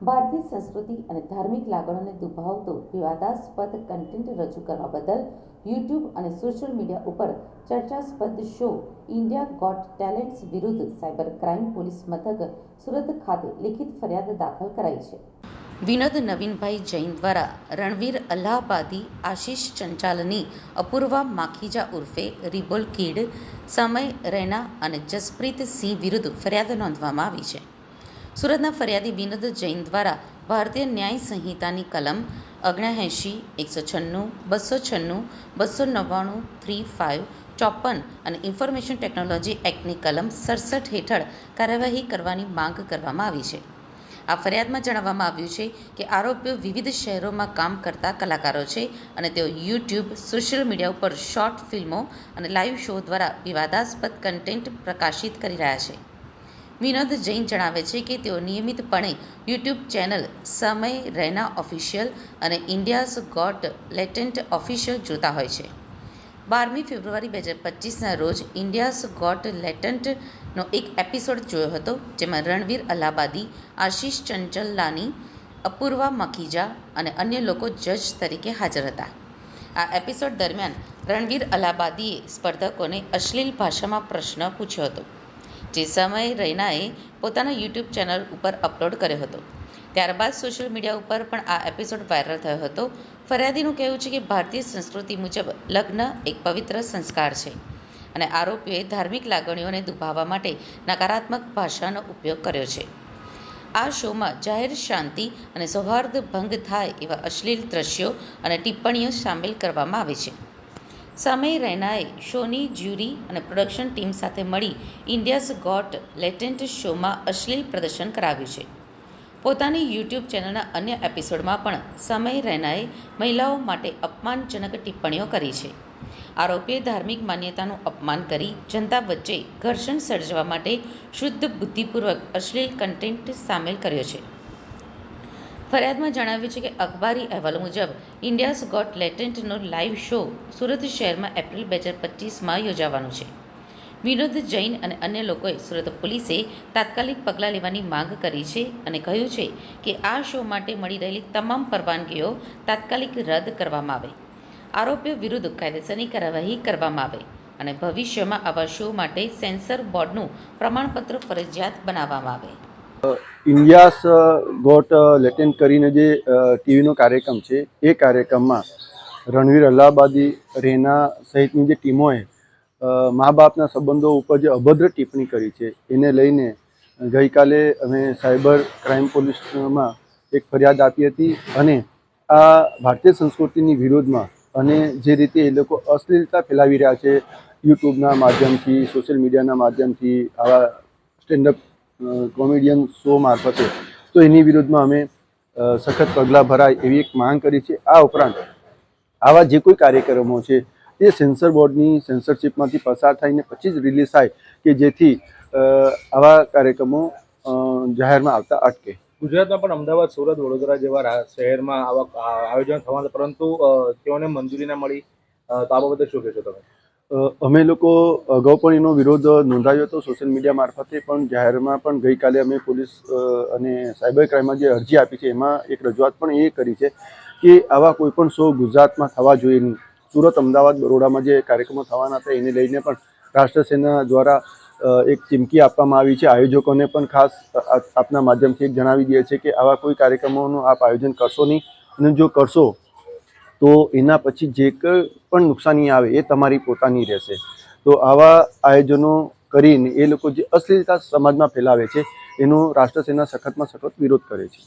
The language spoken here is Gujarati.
ભારતીય સંસ્કૃતિ અને ધાર્મિક લાગણોને દુભાવતો વિવાદાસ્પદ કન્ટેન્ટ રજૂ કરવા બદલ યુટ્યુબ અને સોશિયલ મીડિયા ઉપર ચર્ચાસ્પદ શો ઇન્ડિયા ગોટ ટેલેન્ટ્સ વિરુદ્ધ સાયબર ક્રાઇમ પોલીસ મથક સુરત ખાતે લેખિત ફરિયાદ દાખલ કરાઈ છે. વિનોદ નવીનભાઈ જૈન દ્વારા રણવીર અલ્હાબાદી આશિષ ચંચાલની અપૂર્વા માખીજા ઉર્ફે રિબોલ કિડ, સમય રૈના અને જસપ્રીત સિંહ વિરુદ્ધ ફરિયાદ નોંધવામાં આવી છે. સુરતના ફરિયાદી વિનોદ જૈન દ્વારા ભારતીય ન્યાય સંહિતાની કલમ ઓગણએંશી એકસો છન્નું, બસો છન્નું, બસો નવ્વાણું, થ્રી ફાઇવ, ચોપન અને ઇન્ફોર્મેશન ટેકનોલોજી એક્ટની કલમ સડસઠ હેઠળ કાર્યવાહી કરવાની માંગ કરવામાં આવી છે. આ ફરિયાદમાં જણાવવામાં આવ્યું છે કે આરોપીઓ વિવિધ શહેરોમાં કામ કરતા કલાકારો છે અને તેઓ યુટ્યુબ, સોશિયલ મીડિયા ઉપર શોર્ટ ફિલ્મો અને લાઇવ શો દ્વારા વિવાદાસ્પદ કન્ટેન્ટ પ્રકાશિત કરી રહ્યા છે. વિનોદ જૈન જણાવે છે કે તેઓ નિયમિતપણે YouTube channel Samay Raina official અને ઇન્ડિયાઝ ગોટ લેટેન્ટ ઓફિશિયલ જોતા હોય છે. બારમી ફેબ્રુઆરી બે હજાર પચીસના રોજ ઇન્ડિયાઝ ગોટ લેટન્ટનો એક એપિસોડ જોયો હતો, જેમાં રણવીર અલ્હાબાદી, આશિષ ચંચલાની, અપૂર્વા મખીજા અને અન્ય લોકો જજ તરીકે હાજર હતા. આ એપિસોડ દરમિયાન રણવીર અલ્હાબાદીએ સ્પર્ધકોને અશ્લીલ ભાષામાં પ્રશ્ન પૂછ્યો હતો. જે સમયે રૈનાએ પોતાના યુટ્યુબ ચેનલ ઉપર અપલોડ કર્યો હતો. ત્યારબાદ સોશિયલ મીડિયા ઉપર પણ આ એપિસોડ વાયરલ થયો હતો. ફરિયાદીનું કહેવું છે કે ભારતીય સંસ્કૃતિ મુજબ લગ્ન એક પવિત્ર સંસ્કાર છે અને આરોપીઓએ ધાર્મિક લાગણીઓને દુભાવવા માટે નકારાત્મક ભાષાનો ઉપયોગ કર્યો છે. આ શોમાં જાહેર શાંતિ અને સૌહાર્દ ભંગ થાય એવા અશ્લીલ દ્રશ્યો અને ટિપ્પણીઓ સામેલ કરવામાં આવે છે. સમય રૈનાએ શોની જ્યુરી અને પ્રોડક્શન ટીમ સાથે મળી ઇન્ડિયાઝ ગોટ લેટેન્ટ શોમાં અશ્લીલ પ્રદર્શન કરાવ્યું છે. પોતાની યુટ્યુબ ચેનલના અન્ય એપિસોડમાં પણ સમય રૈનાએ મહિલાઓ માટે અપમાનજનક ટિપ્પણીઓ કરી છે. આરોપીએ ધાર્મિક માન્યતાનું અપમાન કરી જનતા વચ્ચે ઘર્ષણ સર્જવા માટે શુદ્ધ બુદ્ધિપૂર્વક અશ્લીલ કન્ટેન્ટ સામેલ કર્યો છે. ફરિયાદમાં જણાવ્યું છે કે અખબારી અહેવાલો મુજબ ઇન્ડિયાઝ ગોટ લેટેન્ટનો લાઇવ શો સુરત શહેરમાં એપ્રિલ બે હજાર પચીસમાં યોજાવાનો છે. વિનોદ જૈન અને અન્ય લોકોએ સુરત પોલીસે તાત્કાલિક પગલાં લેવાની માંગ કરી છે અને કહ્યું છે કે આ શો માટે મળી રહેલી તમામ પરવાનગીઓ તાત્કાલિક રદ કરવામાં આવે. આરોપીઓ વિરુદ્ધ કાયદેસરની કાર્યવાહી કરવામાં આવે અને ભવિષ્યમાં આવા શો માટે સેન્સર બોર્ડનું પ્રમાણપત્ર ફરજિયાત બનાવવામાં આવે. ઇન્ડિયાસ ગોટ લેટેન્ટ કરીને જે ટીવીનો કાર્યક્રમ છે, એ કાર્યક્રમમાં રણવીર અલ્હાબાદી, રેના સહિતની જે ટીમોએ મા બાપના સંબંધો ઉપર જે અભદ્ર ટિપ્પણી કરી છે, એને લઈને ગઈકાલે અમે સાયબર ક્રાઇમ પોલીસમાં એક ફરિયાદ આપી હતી અને આ ભારતીય સંસ્કૃતિની વિરોધમાં અને જે રીતે એ લોકો અશ્લીલતા ફેલાવી રહ્યા છે, યુટ્યુબના માધ્યમથી, સોશિયલ મીડિયાના માધ્યમથી, આવા સ્ટેન્ડઅપ કોમેડિયન શો મારફતે. તો એની વિરુદ્ધમાં અમે સખત પગલાં ભરાય એવી એક માંગ કરી છે. આ ઉપરાંત, આવા જે કોઈ કાર્યક્રમો છે એ સેન્સર બોર્ડની સેન્સરશીપમાંથી પસાર થઈને પછી જ રિલીઝ થાય કે જેથી આવા કાર્યક્રમો જાહેરમાં આવતા અટકે. ગુજરાતમાં પણ અમદાવાદ, સુરત, વડોદરા જેવા શહેરમાં આવા આયોજન થવાના, પરંતુ તેઓને મંજૂરી ના મળી. તો આ બાબતે શું કહેશો તમે? અમે લોકો અગાઉ પણ એનો વિરોધ નોંધાવ્યો હતો સોશિયલ મીડિયા મારફતે, પણ જાહેરમાં પણ ગઈકાલે અમે પોલીસ અને સાયબર ક્રાઇમમાં જે અરજી આપી છે, એમાં એક રજૂઆત પણ એ કરી છે કે આવા કોઈ પણ શો ગુજરાતમાં થવા જોઈએ નહીં. સુરત, અમદાવાદ, બરોડામાં જે કાર્યક્રમો થવાના હતા, એને લઈને પણ રાષ્ટ્રસેના દ્વારા એક ચીમકી આપવામાં આવી છે. આયોજકોને પણ ખાસ આપના માધ્યમથી જણાવી દે છે કે આવા કોઈ કાર્યક્રમોનું આપ આયોજન કરશો નહીં. અને જો કરશો તો એના પછી જે પણ નુકસાની આવે એ તમારી પોતાની રહેશે. તો આવા આયોજનો કરીને એ લોકો જે અશ્લીલતા સમાજમાં ફેલાવે છે, એનો રાષ્ટ્રસેના સખતમાં સખત વિરોધ કરે છે.